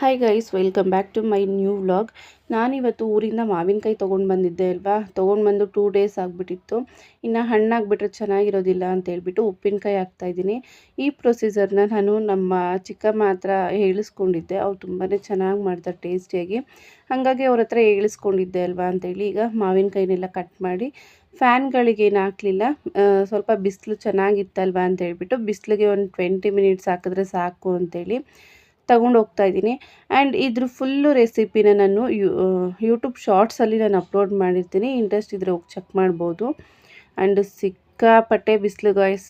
Hi guys welcome back to my new vlog ನಾನಿವತ್ತು ಊರಿಂದ ಮಾವಿನಕಾಯಿ ತೊಗೊಂಡು ಬಂದಿದ್ದೆ ಅಲ್ವಾ? ತೊಗೊಂಡು ಬಂದು ಟೂ ಡೇಸ್ ಆಗಿಬಿಟ್ಟಿತ್ತು. ಇನ್ನು ಹಣ್ಣಾಗಿಬಿಟ್ರೆ ಚೆನ್ನಾಗಿರೋದಿಲ್ಲ ಅಂತ ಹೇಳ್ಬಿಟ್ಟು ಉಪ್ಪಿನಕಾಯಿ ಹಾಕ್ತಾಯಿದ್ದೀನಿ ಈ ಪ್ರೊಸೀಜರ್ನ ನಾನು ನಮ್ಮ ಚಿಕ್ಕಮ್ಮ ಹತ್ರ ಹೇಳಿಸ್ಕೊಂಡಿದ್ದೆ. ಅವ್ರು ತುಂಬಾ ಚೆನ್ನಾಗಿ ಮಾಡ್ತಾರೆ ಟೇಸ್ಟಿಯಾಗಿ ಹಾಗಾಗಿ ಅವ್ರ ಹತ್ರ ಹೇಳಿಸ್ಕೊಂಡಿದ್ದೆ ಅಲ್ವಾ ಅಂತೇಳಿ ಈಗ ಮಾವಿನಕಾಯಿನೆಲ್ಲ ಕಟ್ ಮಾಡಿ ಫ್ಯಾನ್ಗಳಿಗೇನು ಹಾಕಲಿಲ್ಲ ಸ್ವಲ್ಪ ಬಿಸಿಲು ಚೆನ್ನಾಗಿತ್ತಲ್ವಾ ಅಂತ ಹೇಳ್ಬಿಟ್ಟು ಬಿಸಿಲಿಗೆ ಒಂದು ಟ್ವೆಂಟಿ ಮಿನಿಟ್ಸ್ ಹಾಕಿದ್ರೆ ಸಾಕು ಅಂತೇಳಿ ತಗೊಂಡು ಹೋಗ್ತಾ ಇದ್ದೀನಿ. ಆ್ಯಂಡ್ ಇದ್ರ ಫುಲ್ಲು ರೆಸಿಪಿನ ನಾನು ಯೂಟ್ಯೂಬ್ ಶಾರ್ಟ್ಸಲ್ಲಿ ನಾನು ಅಪ್ಲೋಡ್ ಮಾಡಿರ್ತೀನಿ. ಇಂಟ್ರೆಸ್ಟ್ ಇದ್ರೆ ಹೋಗಿ ಚೆಕ್ ಮಾಡ್ಬೋದು. ಆ್ಯಂಡ್ ಸಿಕ್ಕಾಪಟ್ಟೆ ಬಿಸಿಲು ಗಾಯ್ಸ್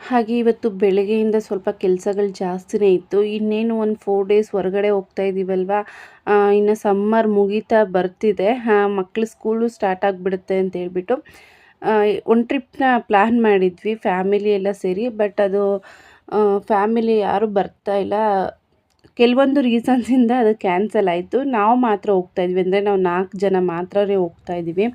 ಹಾಗೆ ಇವತ್ತು ಬೆಳಗ್ಗೆಯಿಂದ ಸ್ವಲ್ಪ ಕೆಲಸಗಳು ಜಾಸ್ತಿನೇ ಇತ್ತು. ಇನ್ನೇನು ಒಂದು ಫೋರ್ ಡೇಸ್ ಹೊರಗಡೆ ಹೋಗ್ತಾ ಇದ್ದೀವಲ್ವಾ ಇನ್ನು ಸಮ್ಮರ್ ಮುಗೀತಾ ಬರ್ತಿದೆ. ಮಕ್ಳು ಸ್ಕೂಲು ಸ್ಟಾರ್ಟ್ ಆಗಿಬಿಡುತ್ತೆ ಅಂತ ಹೇಳ್ಬಿಟ್ಟು. ಒಂದು ಟ್ರಿಪ್ನ ಪ್ಲ್ಯಾನ್ ಮಾಡಿದ್ವಿ. ಫ್ಯಾಮಿಲಿ ಎಲ್ಲ ಸೇರಿ ಬಟ್ ಅದು ಫ್ಯಾಮಿಲಿ ಯಾರೂ ಬರ್ತಾ ಇಲ್ಲ. ಕೆಲವೊಂದು ರೀಸನ್ಸಿಂದ ಅದು ಕ್ಯಾನ್ಸಲ್ ಆಯಿತು. ನಾವು ಮಾತ್ರ ಹೋಗ್ತಾ ಇದ್ವಿ ಅಂದರೆ ನಾವು ನಾಲ್ಕು ಜನ ಮಾತ್ರವೇ ಹೋಗ್ತಾ ಇದ್ದೀವಿ.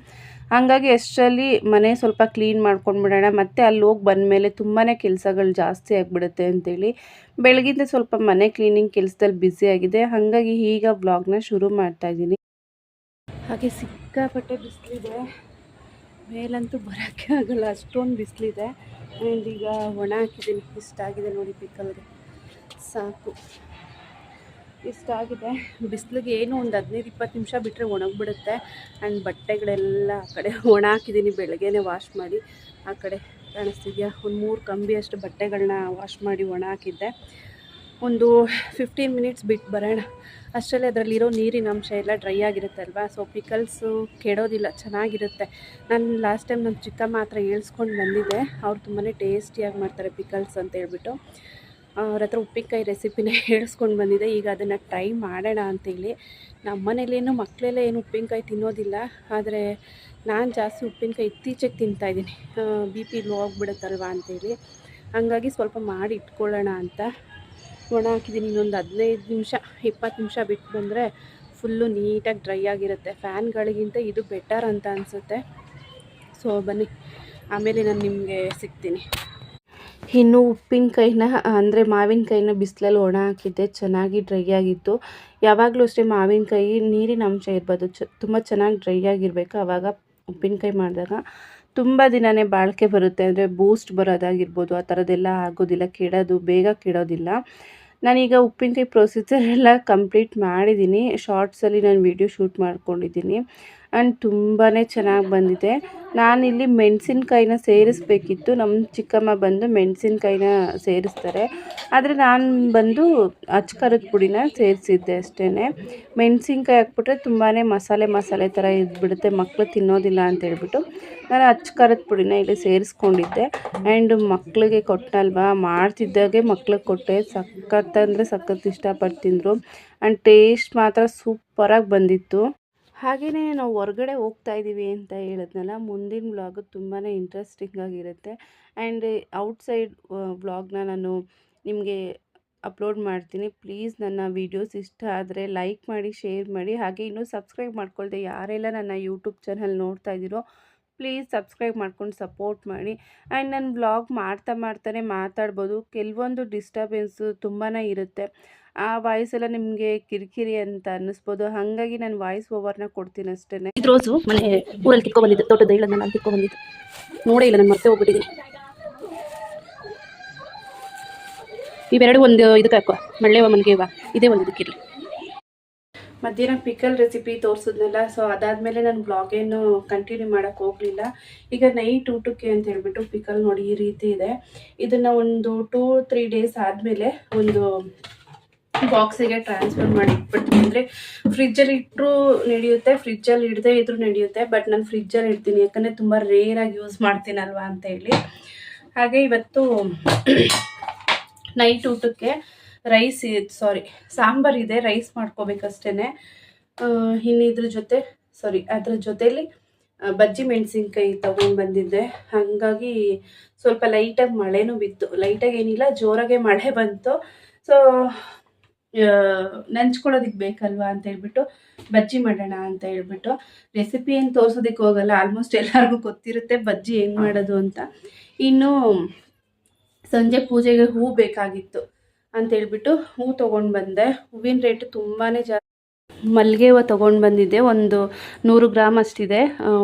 ಹಾಗಾಗಿ ಎಷ್ಟರಲ್ಲಿ ಮನೆ ಸ್ವಲ್ಪ ಕ್ಲೀನ್ ಮಾಡ್ಕೊಂಡು ಬಿಡೋಣ. ಮತ್ತು ಅಲ್ಲಿ ಹೋಗಿ ಬಂದಮೇಲೆ ತುಂಬಾ ಕೆಲಸಗಳು ಜಾಸ್ತಿ ಆಗಿಬಿಡುತ್ತೆ ಅಂತೇಳಿ. ಬೆಳಗಿಂದ ಸ್ವಲ್ಪ ಮನೆ ಕ್ಲೀನಿಂಗ್ ಕೆಲಸದಲ್ಲಿ ಬ್ಯುಸಿ ಆಗಿದೆ. ಹಾಗಾಗಿ ಈಗ ಬ್ಲಾಗ್ನ ಶುರು ಮಾಡ್ತಾ ಇದ್ದೀನಿ. ಹಾಗೆ ಸಿಕ್ಕಾಪಟ್ಟೆ ಬಿಸಿಲಿದೆ. ಮೇಲಂತೂ ಬರೋಕ್ಕೆ ಆಗಲ್ಲ. ಅಷ್ಟೊಂದು ಬಿಸಿಲಿದೆ. ಆ್ಯಂಡ್ ಈಗ ಒಣ ಹಾಕಿದ್ದೀನಿ. ಇಷ್ಟ ಆಗಿದೆ ನೋಡಿ ಪಿಕ್ಕಲ್ಗೆ ಸಾಕು. ಇಷ್ಟ ಆಗಿದೆ. ಬಿಸಿಲಿಗೆ ಏನು ಒಂದು ಹದಿನೈದು, ಇಪ್ಪತ್ತು ನಿಮಿಷ ಬಿಟ್ಟರೆ ಒಣಗಿಬಿಡುತ್ತೆ. ಆ್ಯಂಡ್ ಬಟ್ಟೆಗಳೆಲ್ಲ ಆ ಕಡೆ ಒಣ ಹಾಕಿದ್ದೀನಿ, ಬೆಳಗ್ಗೆನೇ ವಾಶ್ ಮಾಡಿ ಆ ಕಡೆ ಕಾಣಿಸ್ತಿದ್ಯಾ? ಒಂದು ಮೂರು ಕಂಬಿಯಷ್ಟು ಬಟ್ಟೆಗಳನ್ನ ವಾಶ್ ಮಾಡಿ ಒಣ ಹಾಕಿದ್ದೆ. ಒಂದು ಫಿಫ್ಟೀನ್ ಮಿನಿಟ್ಸ್ ಬಿಟ್ಟು ಬರೋಣ. ಅಷ್ಟರಲ್ಲಿ ಅದರಲ್ಲಿರೋ ನೀರಿನ ಅಂಶ ಎಲ್ಲ ಡ್ರೈ ಆಗಿರುತ್ತೆ ಅಲ್ವಾ? ಸೊ ಪಿಕಲ್ಸು ಕೆಡೋದಿಲ್ಲ, ಚೆನ್ನಾಗಿರುತ್ತೆ. ನಾನು ಲಾಸ್ಟ್ ಟೈಮ್ ನಮ್ಮ ಚಿಕ್ಕಮ್ಮ ಹತ್ರ ಹೇಳ್ಸ್ಕೊಂಡು ಬಂದಿದ್ದೆ. ಅವ್ರು ತುಂಬಾ ಟೇಸ್ಟಿಯಾಗಿ ಮಾಡ್ತಾರೆ ಪಿಕಲ್ಸ್ ಅಂತ ಹೇಳ್ಬಿಟ್ಟು. ಅವ್ರ ಹತ್ರ ಉಪ್ಪಿನಕಾಯಿ ರೆಸಿಪಿನ ಹೇಳಿಸ್ಕೊಂಡು ಬಂದಿದೆ. ಈಗ ಅದನ್ನು ಟ್ರೈ ಮಾಡೋಣ ಅಂತೇಳಿ. ನಮ್ಮ ಮನೇಲೇನು ಮಕ್ಕಳೆಲ್ಲ ಏನು ಉಪ್ಪಿನಕಾಯಿ ತಿನ್ನೋದಿಲ್ಲ. ಆದರೆ ನಾನು ಜಾಸ್ತಿ ಉಪ್ಪಿನಕಾಯಿ ಇತ್ತೀಚೆಗೆ ತಿಂತಾಯಿದ್ದೀನಿ ಬಿ ಪಿ ಲೋ ಆಗಿಬಿಡುತ್ತಲ್ವ ಅಂತೇಳಿ. ಹಾಗಾಗಿ ಸ್ವಲ್ಪ ಮಾಡಿ ಇಟ್ಕೊಳ್ಳೋಣ ಅಂತ. ಒಣ ಹಾಕಿದ್ದೀನಿ, ಇನ್ನೊಂದು ಹದಿನೈದು ನಿಮಿಷ, ಇಪ್ಪತ್ತು ನಿಮಿಷ ಬಿಟ್ಟು ಬಂದರೆ ಫುಲ್ಲು ನೀಟಾಗಿ ಡ್ರೈ ಆಗಿರುತ್ತೆ. ಫ್ಯಾನ್ಗಳಿಗಿಂತ ಇದು ಬೆಟರ್ ಅಂತ ಅನಿಸುತ್ತೆ. ಸೊ ಬನ್ನಿ. ಆಮೇಲೆ ನಾನು ನಿಮಗೆ ಸಿಗ್ತೀನಿ. ಇನ್ನು ಉಪ್ಪಿನಕಾಯಿನ, ಅಂದರೆ ಮಾವಿನಕಾಯಿನ ಬಿಸಿಲಲ್ಲಿ ಒಣ ಹಾಕಿದ್ದೆ, ಚೆನ್ನಾಗಿ ಡ್ರೈ ಆಗಿತ್ತು. ಯಾವಾಗಲೂ ಅಷ್ಟೇ ಮಾವಿನಕಾಯಿ, ನೀರಿನ ಅಂಶ ಇರ್ಬೋದು. ಚ, ತುಂಬ ಚೆನ್ನಾಗಿ ಡ್ರೈ ಆಗಿರಬೇಕು. ಆವಾಗ ಉಪ್ಪಿನಕಾಯಿ ಮಾಡಿದಾಗ ತುಂಬ ದಿನವೇ ಬಾಳಿಕೆ ಬರುತ್ತೆ. ಅಂದರೆ ಬೂಸ್ಟ್ ಬರೋದಾಗಿರ್ಬೋದು. ಆ ಥರದ್ದೆಲ್ಲ ಆಗೋದಿಲ್ಲ. ಕೆಡೋದು, ಬೇಗ ಕೆಡೋದಿಲ್ಲ. ನಾನೀಗ ಉಪ್ಪಿನಕಾಯಿ ಪ್ರೊಸೀಜರ್ ಎಲ್ಲ ಕಂಪ್ಲೀಟ್ ಮಾಡಿದ್ದೀನಿ. ಶಾರ್ಟ್ಸಲ್ಲಿ ನಾನು ವಿಡಿಯೋ ಶೂಟ್ ಮಾಡ್ಕೊಂಡಿದ್ದೀನಿ. ಆ್ಯಂಡ್ ತುಂಬಾ ಚೆನ್ನಾಗಿ ಬಂದಿದೆ. ನಾನಿಲ್ಲಿ ಮೆಣಸಿನ್ಕಾಯಿನ ಸೇರಿಸ್ಬೇಕಿತ್ತು. ನಮ್ಮ ಚಿಕ್ಕಮ್ಮ ಬಂದು ಮೆಣಸಿನ್ಕಾಯಿನ ಸೇರಿಸ್ತಾರೆ. ಆದರೆ ನಾನು ಬಂದು ಅಚ್ಕರದ ಪುಡಿನ ಸೇರಿಸಿದ್ದೆ ಅಷ್ಟೇ ಮೆಣಸಿನ್ಕಾಯಿ ಹಾಕ್ಬಿಟ್ರೆ ತುಂಬಾ ಮಸಾಲೆ ಮಸಾಲೆ ಥರ ಇದ್ಬಿಡುತ್ತೆ. ಮಕ್ಕಳು ತಿನ್ನೋದಿಲ್ಲ ಅಂತ ಹೇಳ್ಬಿಟ್ಟು ನಾನು ಅಚ್ಕರದ ಪುಡಿನ ಇಲ್ಲಿ ಸೇರಿಸ್ಕೊಂಡಿದ್ದೆ. ಆ್ಯಂಡ್ ಮಕ್ಕಳಿಗೆ ಕೊಟ್ಟಲ್ವಾ ಮಾಡ್ತಿದ್ದಾಗೆ ಮಕ್ಳಿಗೆ ಕೊಟ್ಟೆ. ಸಖತ್ ಅಂದರೆ ಸಖತ್ ಇಷ್ಟಪಟ್ಟು ತಿಂದರು ಆ್ಯಂಡ್ ಟೇಸ್ಟ್ ಮಾತ್ರ ಸೂಪರಾಗಿ ಬಂದಿತ್ತು. ಹಾಗೆಯೇ ನಾವು ಹೊರ್ಗಡೆ ಹೋಗ್ತಾ ಇದ್ದೀವಿ ಅಂತ ಹೇಳಿದ್ನಲ್ಲ, ಮುಂದಿನ ವ್ಲಾಗು ತುಂಬಾ ಇಂಟ್ರೆಸ್ಟಿಂಗ್ ಆಗಿರುತ್ತೆ. ಆ್ಯಂಡ್ ಔಟ್ಸೈಡ್ ವ್ಲಾಗ್ನ ನಾನು ನಿಮಗೆ ಅಪ್ಲೋಡ್ ಮಾಡ್ತೀನಿ. ಪ್ಲೀಸ್ ನನ್ನ ವೀಡಿಯೋಸ್ ಇಷ್ಟ ಆದರೆ ಲೈಕ್ ಮಾಡಿ ಶೇರ್ ಮಾಡಿ. ಹಾಗೆ ಇನ್ನೂ ಸಬ್ಸ್ಕ್ರೈಬ್ ಮಾಡ್ಕೊಳ್ದೆ ಯಾರೆಲ್ಲ ನನ್ನ ಯೂಟ್ಯೂಬ್ ಚಾನಲ್ ನೋಡ್ತಾ ಇದ್ದೀರೋ ಪ್ಲೀಸ್ ಸಬ್ಸ್ಕ್ರೈಬ್ ಮಾಡ್ಕೊಂಡು ಸಪೋರ್ಟ್ ಮಾಡಿ. ಆ್ಯಂಡ್ ನಾನು ಬ್ಲಾಗ್ ಮಾಡ್ತಾ ಮಾಡ್ತಾನೆ ಮಾತಾಡ್ಬೋದು. ಕೆಲವೊಂದು ಡಿಸ್ಟರ್ಬೆನ್ಸು ತುಂಬಾ ಇರುತ್ತೆ. ಆ ವಾಯ್ಸ್ ಎಲ್ಲ ನಿಮಗೆ ಕಿರಿಕಿರಿ ಅಂತ ಅನ್ನಿಸ್ಬೋದು. ಹಾಗಾಗಿ ನಾನು ವಾಯ್ಸ್ ಓವರ್ನ ಕೊಡ್ತೀನಿ ಅಷ್ಟೇ ಇದು ರೋಸು ಮನೆ ಊರಲ್ಲಿ ಕಿತ್ಕೊ ಬಂದಿದ್ದು ತೋಟದ ಇಲ್ಲ ನಾನು ಕಿತ್ಕೊ ಬಂದಿದ್ದು. ನೋಡೇ ಇಲ್ಲ ನಾನು ಮತ್ತೆ ಹೋಗ್ಬಿಟ್ಟಿದ್ದೀನಿ ಇವೆರಡು ಒಂದು ಇದಕ್ಕೆ ಹಾಕುವ. ಮಳ್ಳೆವ ಮನೆಗೆವ ಇದೇ ಒಂದು ಇದಕ್ಕಿರಲಿ ಮಧ್ಯಾಹ್ನ ಪಿಕಲ್ ರೆಸಿಪಿ ತೋರಿಸಿದ್ನಲ್ಲ ಸೊ ಅದಾದಮೇಲೆ ನಾನು ಬ್ಲಾಗೇನು ಕಂಟಿನ್ಯೂ ಮಾಡೋಕ್ಕೆ ಹೋಗಲಿಲ್ಲ. ಈಗ ನೈಟ್ ಊಟಕ್ಕೆ ಅಂತ ಹೇಳ್ಬಿಟ್ಟು ಪಿಕಲ್ ನೋಡಿ ಈ ರೀತಿ ಇದೆ. ಇದನ್ನು ಒಂದು ಟೂ ತ್ರೀ ಡೇಸ್ ಆದಮೇಲೆ ಒಂದು ಬಾಕ್ಸಿಗೆ ಟ್ರಾನ್ಸ್ಫರ್ ಮಾಡಿ ಇಟ್ಬಿಡ್ತೀನಿ ಅಂದರೆ ಫ್ರಿಜ್ಜಲ್ಲಿ ಇಟ್ಟರು ನಡೆಯುತ್ತೆ ಫ್ರಿಜ್ಜಲ್ಲಿ ಇಡದೆ ಇದ್ರೂ ನಡೆಯುತ್ತೆ ಬಟ್ ನಾನು ಫ್ರಿಜ್ಜಲ್ಲಿ ಇಡ್ತೀನಿ. ಯಾಕಂದರೆ ತುಂಬ ರೇರಾಗಿ ಯೂಸ್ ಮಾಡ್ತೀನಲ್ವಾ ಅಂತ ಹೇಳಿ. ಹಾಗೆ ಇವತ್ತು ನೈಟ್ ಊಟಕ್ಕೆ ರೈಸ್ ಸಾರಿ ಸಾಂಬಾರ್ ಇದೆ ರೈಸ್ ಮಾಡ್ಕೋಬೇಕಷ್ಟೇ ಇನ್ನು ಇದ್ರ ಜೊತೆ ಸಾರಿ ಅದ್ರ ಜೊತೇಲಿ ಬಜ್ಜಿ ಮೆಣಸಿನ್ಕಾಯಿ ತೊಗೊಂಡು ಬಂದಿದ್ದೆ. ಹಾಗಾಗಿ ಸ್ವಲ್ಪ ಲೈಟಾಗಿ ಮಳೆನೂ ಬಿತ್ತು. ಲೈಟಾಗಿ ಏನಿಲ್ಲ, ಜೋರಾಗೆ ಮಳೆ ಬಂತು. ಸೊ ನಂಚ್ಕೊಳ್ಳೋದಕ್ಕೆ ಬೇಕಲ್ವಾ ಅಂತ ಹೇಳ್ಬಿಟ್ಟು ಬಜ್ಜಿ ಮಾಡೋಣ ಅಂತ ಹೇಳ್ಬಿಟ್ಟು ರೆಸಿಪಿ ಏನು ತೋರಿಸೋದಕ್ಕೆ ಹೋಗಲ್ಲ ಆಲ್ಮೋಸ್ಟ್ ಎಲ್ಲರಿಗೂ ಗೊತ್ತಿರುತ್ತೆ ಬಜ್ಜಿ ಹೆಂಗೆ ಮಾಡೋದು ಅಂತ. ಇನ್ನು ಸಂಜೆ ಪೂಜೆಗೆ ಹೂ ಬೇಕಾಗಿತ್ತು ಅಂತ ಹೇಳ್ಬಿಟ್ಟು ಹೂ ತೊಗೊಂಡು ಬಂದೆ. ಹೂವಿನ ರೇಟ್ ತುಂಬಾ ಜಾಸ್ತಿ. ಮಲ್ಲಿಗೆ ಹೂವು ತೊಗೊಂಡು ಬಂದಿದ್ದೆ ಒಂದು ನೂರು ಗ್ರಾಮ್ ಅಷ್ಟಿದೆ.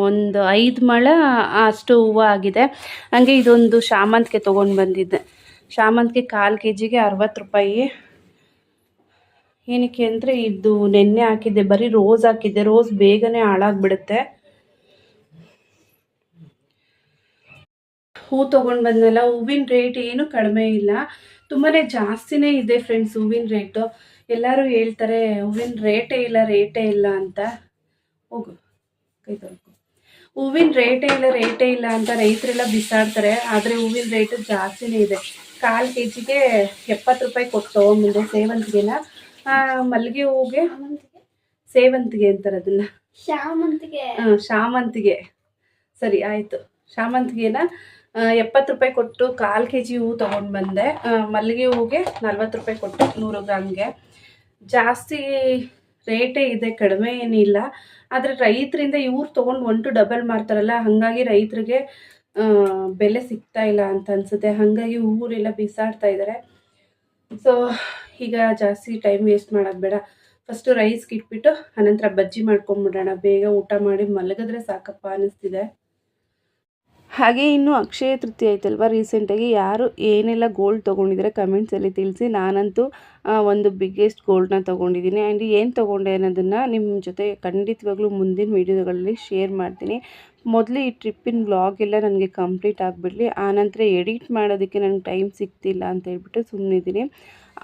ಒಂದು ಐದು ಮೊಳ ಅಷ್ಟು ಹೂವು ಆಗಿದೆ. ಹಾಗೆ ಇದೊಂದು ಶಾಮಂತಿಗೆ ತೊಗೊಂಡು ಬಂದಿದ್ದೆ. ಶಾಮಂತಿಗೆ ಕಾಲು ಕೆ ಜಿಗೆ ಅರವತ್ತು ರೂಪಾಯಿ. ಏನಕ್ಕೆ ಅಂದರೆ ಇದು ನೆನ್ನೆ ಹಾಕಿದ್ದೆ, ಬರೀ ರೋಸ್ ಹಾಕಿದ್ದೆ, ರೋಸ್ ಬೇಗನೆ ಹಾಳಾಗ್ಬಿಡುತ್ತೆ. ಹೂ ತೊಗೊಂಡು ಬಂದಲ್ಲ ಹೂವಿನ ರೇಟ್ ಏನು ಕಡಿಮೆ ಇಲ್ಲ. ತುಂಬಾ ಜಾಸ್ತಿನೇ ಇದೆ ಫ್ರೆಂಡ್ಸ್ ಹೂವಿನ ರೇಟು ಎಲ್ಲರೂ ಹೇಳ್ತಾರೆ, ಹೂವಿನ ರೇಟೇ ಇಲ್ಲ ರೇಟೇ ಇಲ್ಲ ಅಂತ. ಹೋಗು, ಕೈ ತೊಳ್ಕೊ. ಹೂವಿನ ರೇಟೇ ಇಲ್ಲ ರೇಟೇ ಇಲ್ಲ ಅಂತ ರೈತರೆಲ್ಲ ಬಿಸಾಡ್ತಾರೆ, ಆದರೆ ಹೂವಿನ ರೇಟು ಜಾಸ್ತಿನೇ ಇದೆ. ಕಾಲು ಕೆ ಜಿಗೆ ಎಪ್ಪತ್ತು ರೂಪಾಯಿ ಕೊಟ್ಟು ತೊಗೊಂಬಂದೆ ಸೇವಂತಿಗೆನ. ಮಲ್ಲಿಗೆ ಹೂಗೆ ಸೇವಂತಿಗೆ ಅಂತಾರೆ ಅದನ್ನ. ಶಾಮಂತಿಗೆ. ಹಾಂ ಶಾಮಂತಿಗೆ. ಸರಿ ಆಯಿತು. ಶಾಮಂತಿಗೆನ ಎಪ್ಪತ್ತು ರೂಪಾಯಿ ಕೊಟ್ಟು ಕಾಲು ಕೆ ಜಿ ಹೂವು ತೊಗೊಂಡು ಬಂದೆ. ಮಲ್ಲಿಗೆ ಹೂಗೆ ನಲ್ವತ್ತು ರೂಪಾಯಿ ಕೊಟ್ಟು ನೂರು ಗ್ರಾಮ್ಗೆ. ಜಾಸ್ತಿ ರೇಟೇ ಇದೆ ಕಡಿಮೆ ಏನಿಲ್ಲ. ಆದರೆ ರೈತರಿಂದ ಇವ್ರು ತೊಗೊಂಡು ಒಂಟು ಡಬಲ್ ಮಾಡ್ತಾರಲ್ಲ ಹಾಗಾಗಿ ರೈತರಿಗೆ ಬೆಲೆ ಸಿಗ್ತಾ ಇಲ್ಲ ಅಂತ ಅನ್ಸುತ್ತೆ. ಹಾಗಾಗಿ ಊರೆಲ್ಲ ಬಿಸಾಡ್ತಾ ಇದ್ದಾರೆ ಸೊ ಈಗ ಜಾಸ್ತಿ ಟೈಮ್ ವೇಸ್ಟ್ ಮಾಡೋದು ಬೇಡ. ಫಸ್ಟು ರೈಸ್ಗೆ ಇಟ್ಬಿಟ್ಟು, ಆನಂತರ ಬಜ್ಜಿ ಮಾಡ್ಕೊಂಬಿಡೋಣ. ಬೇಗ ಊಟ ಮಾಡಿ ಮಲಗಿದ್ರೆ ಸಾಕಪ್ಪ ಅನ್ನಿಸ್ತಿದೆ ಹಾಗೆ ಇನ್ನು ಅಕ್ಷಯ ತೃತೀಯ ಆಯ್ತಲ್ವ? ರೀಸೆಂಟಾಗಿ ಯಾರು ಏನೆಲ್ಲ ಗೋಲ್ಡ್ ತೊಗೊಂಡಿದ್ರೆ ಕಮೆಂಟ್ಸಲ್ಲಿ ತಿಳಿಸಿ. ನಾನಂತೂ ಒಂದು ಬಿಗ್ಗೆಸ್ಟ್ ಗೋಲ್ಡ್ನ ತೊಗೊಂಡಿದ್ದೀನಿ. ಆ್ಯಂಡ್ ಏನು ತೊಗೊಂಡೆ ಅನ್ನೋದನ್ನು ನಿಮ್ಮ ಜೊತೆ ಖಂಡಿತವಾಗ್ಲೂ ಮುಂದಿನ ವೀಡಿಯೋಗಳಲ್ಲಿ ಶೇರ್ ಮಾಡ್ತೀನಿ. ಮೊದಲು ಈ ಟ್ರಿಪ್ಪಿನ ವ್ಲಾಗ್ ಎಲ್ಲ ನನಗೆ ಕಂಪ್ಲೀಟ್ ಆಗಿಬಿಡಲಿ. ಆನಂತರ ಎಡಿಟ್ ಮಾಡೋದಕ್ಕೆ ನನಗೆ ಟೈಮ್ ಸಿಗ್ತಿಲ್ಲ ಅಂತ ಹೇಳ್ಬಿಟ್ಟು ಸುಮ್ಮನಿದ್ದೀನಿ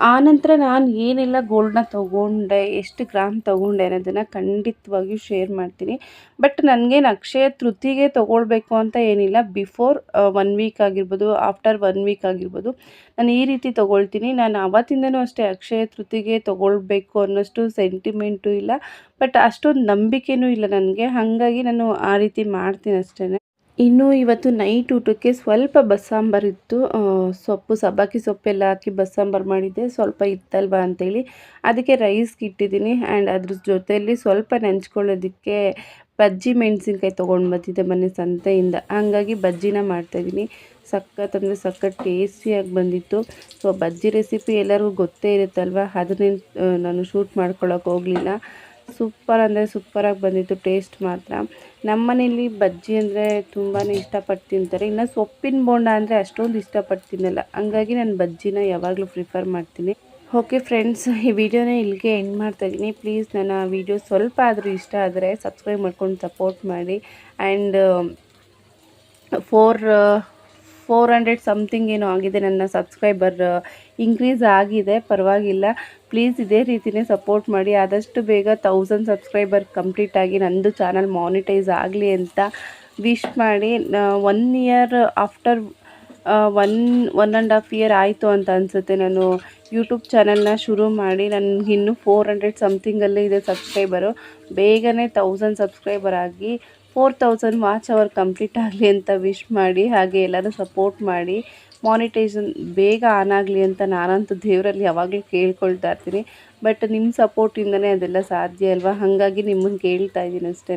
ಆನಂತರ ನಾನು ಏನೆಲ್ಲ ಗೋಲ್ಡ್ನ ತೊಗೊಂಡೆ, ಎಷ್ಟು ಗ್ರಾಮ್ ತೊಗೊಂಡೆ ಅನ್ನೋದನ್ನು ಖಂಡಿತವಾಗಿಯೂ ಶೇರ್ ಮಾಡ್ತೀನಿ. ಬಟ್ ನನಗೇನು ಅಕ್ಷಯ ತೃತಿಗೆ ತೊಗೊಳ್ಬೇಕು ಅಂತ ಏನಿಲ್ಲ. ಬಿಫೋರ್ ಒನ್ ವೀಕ್ ಆಗಿರ್ಬೋದು ಆಫ್ಟರ್ ಒನ್ ವೀಕ್ ಆಗಿರ್ಬೋದು, ನಾನು ಈ ರೀತಿ ತೊಗೊಳ್ತೀನಿ. ನಾನು ಆವತ್ತಿಂದನೂ ಅಷ್ಟೇ ಅಕ್ಷಯ ತೃತಿಗೆ ತೊಗೊಳ್ಬೇಕು ಅನ್ನೋಷ್ಟು ಸೆಂಟಿಮೆಂಟು ಇಲ್ಲ. ಬಟ್ ಅಷ್ಟೊಂದು ನಂಬಿಕೆನೂ ಇಲ್ಲ ನನಗೆ. ಹಾಗಾಗಿ ನಾನು ಆ ರೀತಿ ಮಾಡ್ತೀನಿ ಅಷ್ಟೇ ಇನ್ನು ಇವತ್ತು ನೈಟ್ ಊಟಕ್ಕೆ ಸ್ವಲ್ಪ ಬಸ್ಸಾಂಬಾರ್ ಇತ್ತು. ಸೊಪ್ಪು, ಸಬ್ಬಕ್ಕಿ ಸೊಪ್ಪೆಲ್ಲ ಹಾಕಿ ಬಸ್ಸಾಂಬಾರು ಮಾಡಿದ್ದೆ. ಸ್ವಲ್ಪ ಇತ್ತಲ್ವಾ ಅಂತೇಳಿ. ಅದಕ್ಕೆ ರೈಸ್ಗೆ ಇಟ್ಟಿದ್ದೀನಿ. ಆ್ಯಂಡ್ ಅದ್ರ ಜೊತೆಯಲ್ಲಿ ಸ್ವಲ್ಪ ನೆಂಚ್ಕೊಳ್ಳೋದಕ್ಕೆ ಬಜ್ಜಿ ಮೆಣಸಿನ್ಕಾಯಿ ತೊಗೊಂಡು ಬಂದಿದ್ದೆ ಮೊನ್ನೆ ಸಂತೆಯಿಂದ. ಹಾಗಾಗಿ ಬಜ್ಜಿನ ಮಾಡ್ತಾಯಿದ್ದೀನಿ ಸಖತ್ ಅಂದರೆ ಸಖತ್ ಟೇಸ್ಟಿಯಾಗಿ ಬಂದಿತ್ತು. ಸೊ ಬಜ್ಜಿ ರೆಸಿಪಿ ಎಲ್ಲರಿಗೂ ಗೊತ್ತೇ ಇರುತ್ತಲ್ವ? ಅದನ್ನೇ ನಾನು ಶೂಟ್ ಮಾಡ್ಕೊಳ್ಳೋಕೆ ಹೋಗಲಿಲ್ಲ. ಸೂಪರ್ ಅಂದರೆ ಸೂಪರಾಗಿ ಬಂದಿತ್ತು ಟೇಸ್ಟ್ ಮಾತ್ರ. ನಮ್ಮ ಮನೇಲಿ ಬಜ್ಜಿ ಅಂದರೆ ತುಂಬಾ ಇಷ್ಟಪಟ್ಟು ತಿಂತಾರೆ. ಇನ್ನು ಸೊಪ್ಪಿನ ಬೋಂಡ ಅಂದರೆ ಅಷ್ಟೊಂದು ಇಷ್ಟಪಟ್ಟು ತಿನ್ನಲ್ಲ ಹಂಗಾಗಿ ನಾನು ಬಜ್ಜಿನ ಯಾವಾಗಲೂ ಪ್ರಿಫರ್ ಮಾಡ್ತೀನಿ. ಓಕೆ ಫ್ರೆಂಡ್ಸ್ ಈ ವಿಡಿಯೋನ ಇಲ್ಲಿಗೆ ಎಂಡ್ ಮಾಡ್ತಾ ಇದ್ದೀನಿ. ಪ್ಲೀಸ್ ನನ್ನ ವಿಡಿಯೋ ಸ್ವಲ್ಪ ಆದರೂ ಇಷ್ಟ ಆದರೆ ಸಬ್ಸ್ಕ್ರೈಬ್ ಮಾಡ್ಕೊಂಡು ಸಪೋರ್ಟ್ ಮಾಡಿ. And four four hundred something ಏನೋ ಆಗಿದೆ ನನ್ನ ಸಬ್ಸ್ಕ್ರೈಬರ್ ಇನ್ಕ್ರೀಸ್ ಆಗಿದೆ, ಪರವಾಗಿಲ್ಲ. ಪ್ಲೀಸ್ ಇದೇ ರೀತಿಯೇ ಸಪೋರ್ಟ್ ಮಾಡಿ. ಆದಷ್ಟು ಬೇಗ ತೌಸಂಡ್ ಸಬ್ಸ್ಕ್ರೈಬರ್ ಕಂಪ್ಲೀಟ್ ಆಗಿ ನಂದು ಚಾನಲ್ ಮಾನಿಟೈಸ್ ಆಗಲಿ ಅಂತ ವಿಶ್ ಮಾಡಿ. One year after one one and half year ಆಯಿತು ಅಂತ ಅನಿಸುತ್ತೆ. ನಾನು ಯೂಟ್ಯೂಬ್ ಚಾನಲ್ನ ಶುರು ಮಾಡಿ ನನಗೆ ಇನ್ನೂ ಫೋರ್ ಹಂಡ್ರೆಡ್ ಸಮಥಿಂಗಲ್ಲೇ ಇದೆ ಸಬ್ಸ್ಕ್ರೈಬರು ಬೇಗನೆ ತೌಸಂಡ್ ಸಬ್ಸ್ಕ್ರೈಬರ್ ಆಗಿ four thousand watch hour complete ಆಗಲಿ ಅಂತ ವಿಶ್ ಮಾಡಿ, ಹಾಗೆ ಎಲ್ಲರೂ ಸಪೋರ್ಟ್ ಮಾಡಿ. ಮಾನಿಟೈಸನ್ ಬೇಗ ಆನ್ ಆಗಲಿ ಅಂತ ನಾನಂತೂ ದೇವರಲ್ಲಿ ಯಾವಾಗಲೂ ಕೇಳ್ಕೊಳ್ತಾ ಇರ್ತೀನಿ. ಬಟ್ ನಿಮ್ಮ ಸಪೋರ್ಟಿಂದನೇ ಅದೆಲ್ಲ ಸಾಧ್ಯ ಅಲ್ವಾ? ಹಾಗಾಗಿ ನಿಮ್ಮನ್ನು ಕೇಳ್ತಾ ಇದ್ದೀನಿ ಅಷ್ಟೇ